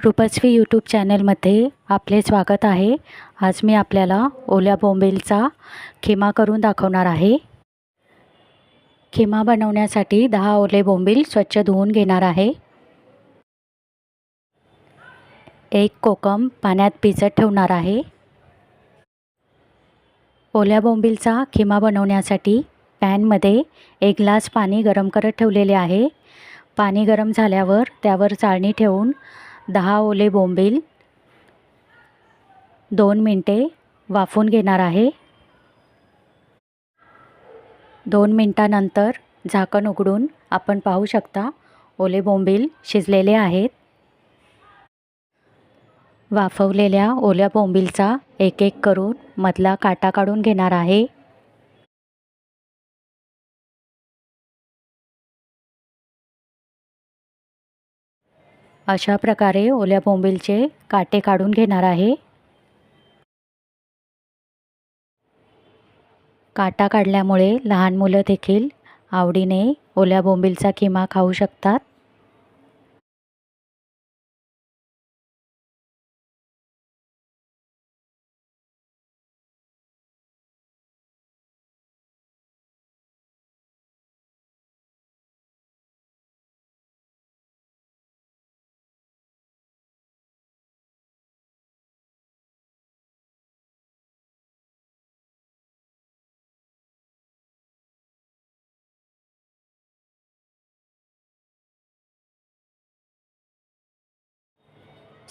रूपस्वी YouTube चॅनलमध्ये आपले स्वागत आहे. आज मी आपल्याला ओल्या बोंबीलचा खिमा करून दाखवणार आहे. खिमा बनवण्यासाठी दहा ओले बोंबील स्वच्छ धुवून घेणार आहे. एक कोकम पाण्यात भिजत ठेवणार आहे. ओल्या बोंबीलचा खिमा बनवण्यासाठी पॅनमध्ये एक ग्लास पाणी गरम करत ठेवलेले आहे. पाणी गरम झाल्यावर त्यावर चाळणी ठेवून दहा ओले बोंबील. दोन मिनटे वाफून घेणार आहे. दोन मिनटानंतर झाकण उघडून आपण पाहू शकता ओले बोंबील शिजलेले आहेत. वाफवलेल्या ओल्या बोंबीलचा एक एक करून मधला काटा काढून घेणार आहे. अशा प्रकारे ओल्या बोंबीलचे काटे काढून घेणार आहे. काटा काढल्यामुळे लहान मुलं देखील आवडीने ओल्या बोंबीलचा किमा खाऊ शकतात.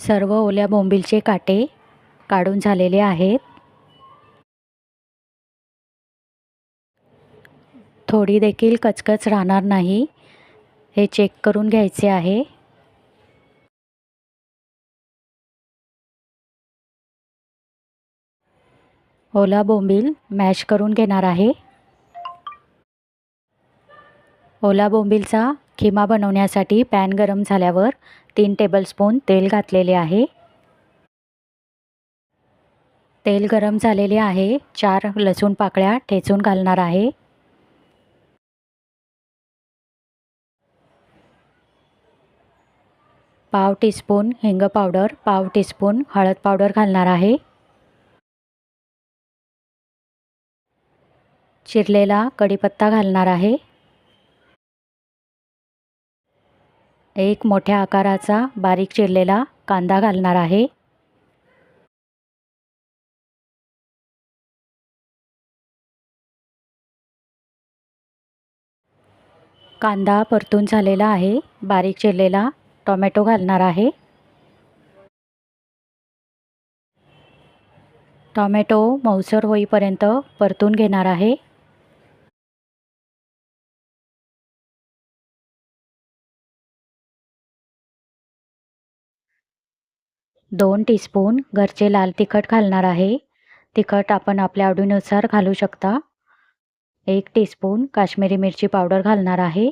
सर्व ओल्या बोंबीलचे काटे काढून झालेले आहेत. थोडी देखील कचकच राहणार नाही हे चेक करून घ्यायचे आहे. ओला बोंबील मॅश करून घेणार आहे. ओला बोंबीलचा खिमा बनवण्यासाठी पॅन गरम झाल्यावर तीन टेबलस्पून तेल घातलेले आहे. तेल गरम झालेले आहे. चार लसूण पाकळ्या ठेचून घालणार आहे. पाव टीस्पून हिंग पावडर पाव टीस्पून हळद पावडर घालणार आहे. चिरलेला कढीपत्ता घालणार आहे. एक मोठ्या आकाराचा बारीक चिरलेला कांदा घालणार आहे. कांदा परतून झालेला आहे. बारीक चिरलेला टोमॅटो घालणार आहे. टोमॅटो मऊसर होईपर्यंत परतून घेणार आहे. दोन टीस्पून घरचे लाल तिखट घालणार आहे. तिखट आपण आपल्या आवडीनुसार घालू शकता. एक टीस्पून काश्मीरी मिरची पावडर घालणार आहे.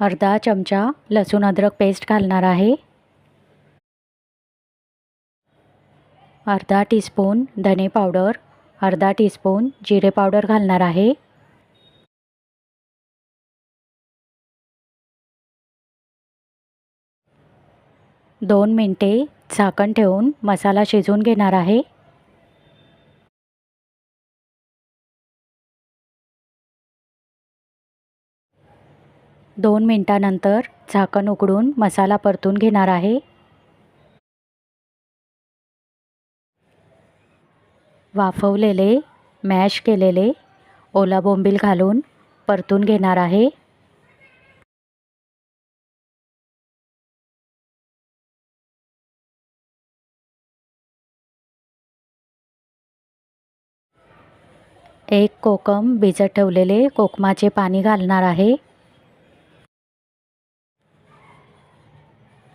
अर्धा चमचा लसूण अद्रक पेस्ट घालणार आहे. अर्धा टीस्पून धने पावडर अर्धा टीस्पून जिरे पावडर घालणार आहे. दोन मिनटे झाकण ठेवून मसाला शिजवून घेणार आहे. दोन मिनटानंतर झाकण उघडून मसाला परतून घेणार आहे. वाफवलेले मॅश केलेले ओला बोंबील घालून परतून घेणार आहे. एक कोकम भिजत ठेवलेले कोकमाचे पाणी घालणार आहे.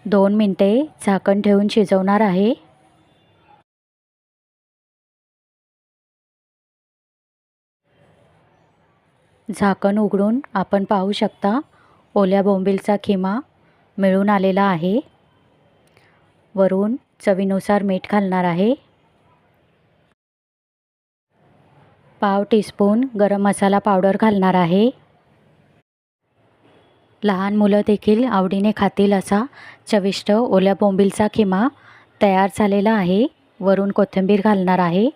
दोन मिनटे झाकण ठेवून शिजवणार आहे. झाकण उघडून आपण पाहू शकता ओल्या बोंबीलचा खिमा मिळून आलेला आहे. वरून चवीनुसार मीठ घालणार आहे. पाव टीस्पून गरम मसाला पावडर घालणार आहे. लहान मुलं देखील आवडीने खातील असा चविष्ट ओल्या बोंबीलचा खिमा तयार झालेला आहे. वरून कोथिंबीर घालणार आहे.